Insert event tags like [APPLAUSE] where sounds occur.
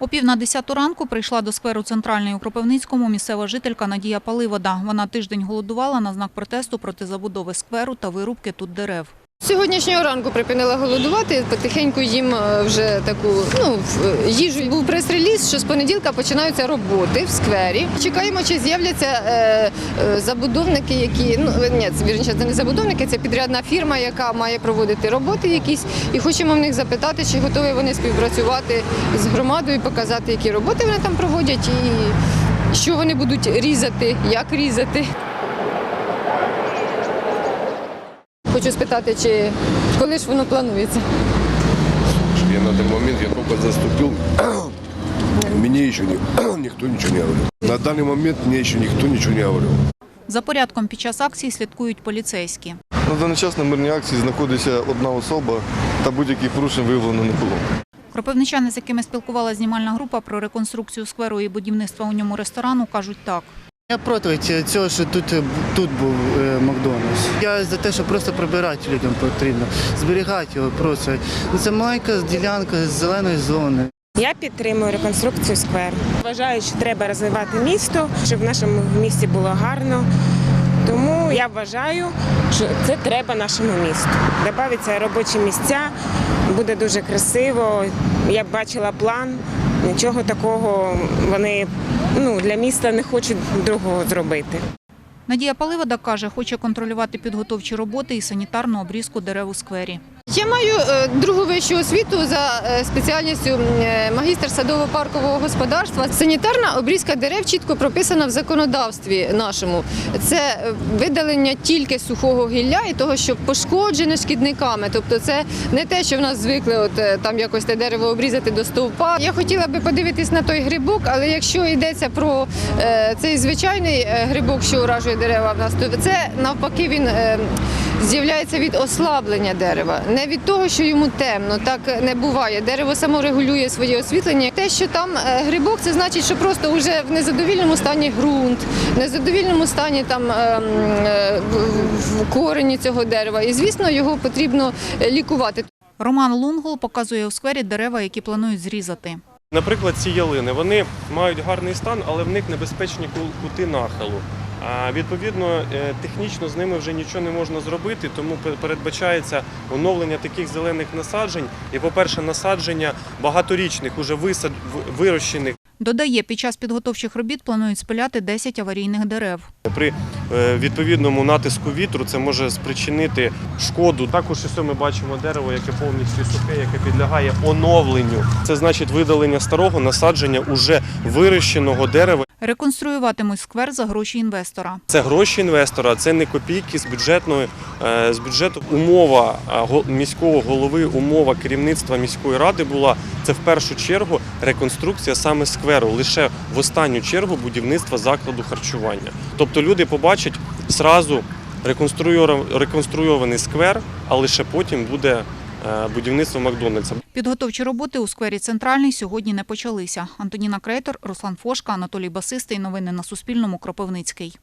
О пів на десяту ранку прийшла до скверу центральної у Кропивницькому місцева жителька Надія Паливода. Вона тиждень голодувала на знак протесту проти забудови скверу та вирубки тут дерев. Сьогоднішнього ранку припинила голодувати, потихеньку їм е, вже таку ну, в- їжу. Був прес-реліз, що з понеділка починаються роботи в сквері. Чекаємо, чи з'являться е, е, забудовники, які ну ні, це, вірніше, це не забудовники, це підрядна фірма, яка має проводити роботи якісь. І хочемо в них запитати, чи готові вони співпрацювати з громадою, показати, які роботи вони там проводять, і що вони будуть різати, як різати. Хочу спитати, чи коли ж воно планується. Я на данный момент я только заступил, [COUGHS] мне еще ни- [COUGHS] никто ничего не говорил. На данный момент мне еще никто ничего не говорил. За порядком під час акції слідкують поліцейські. На даний час на мирній акції знаходиться одна особа та будь-яких порушень виявлено не було. Кропивничани, з якими спілкувала знімальна група про реконструкцію скверу і будівництва у ньому ресторану, кажуть так. Я проти цього, що тут, тут був е, Макдональдс. Я за те, що просто прибирати людям потрібно, зберігати його просто. Ну, Це маленька ділянка з зеленої зони. Я підтримую реконструкцію скверу. Вважаю, що треба розвивати місто, щоб в нашому місті було гарно. Тому я вважаю, що це треба нашому місту. Добавиться робочі місця, буде дуже красиво. Я бачила план. Нічого такого вони ну, для міста не хочуть другого зробити. Надія Паливода каже, хоче контролювати підготовчі роботи і санітарну обрізку дерев у сквері. Я маю е, другу вищу освіту за е, спеціальністю е, магістр садово-паркового господарства. Санітарна обрізка дерев чітко прописана в законодавстві нашому. Це видалення тільки сухого гілля і того, що пошкоджене шкідниками. Тобто, це не те, що в нас звикли, от там якось те дерево обрізати до стовпа. Я хотіла би подивитись на той грибок, але якщо йдеться про цей звичайний грибок, що уражує дерева в нас, то це навпаки він. З'являється від ослаблення дерева, не від того, що йому темно. Так не буває. Дерево само регулює своє освітлення. Те, що там е, грибок, це значить, що просто вже в незадовільному стані ґрунт, в незадовільному стані там е, е, в- корені цього дерева. І звісно, його потрібно лікувати. Роман Лунгол показує у сквері дерева, які планують зрізати. Наприклад, ці ялини вони мають гарний стан, але в них небезпечні кути нахилу. А відповідно, е, технічно з ними вже нічого не можна зробити, тому передбачається оновлення таких зелених насаджень. І, по-перше, насадження багаторічних, уже висад вирощених. Додає, під час підготовчих робіт планують спиляти 10 аварійних дерев. При е, відповідному натиску вітру це може спричинити шкоду. Також ось ми бачимо дерево, яке повністю сухе, яке підлягає оновленню. Це значить видалення старого насадження уже вирощеного дерева. Реконструюватимуть сквер за гроші інвестора. Це гроші інвестора, це не копійки з бюджетної е, з бюджету. Умова е, го- міського голови, умова керівництва міської ради була це в першу чергу реконструкція саме скверу, лише в останню чергу будівництва закладу харчування. Тобто люди побачать реконструйор- реконструйований сквер, а лише потім буде е, будівництво Макдональдса. Підготовчі роботи у сквері Центральний сьогодні не почалися. Антоніна Крейтор, Руслан Фошка, Анатолій Басистий. Новини на Суспільному. Кропивницький.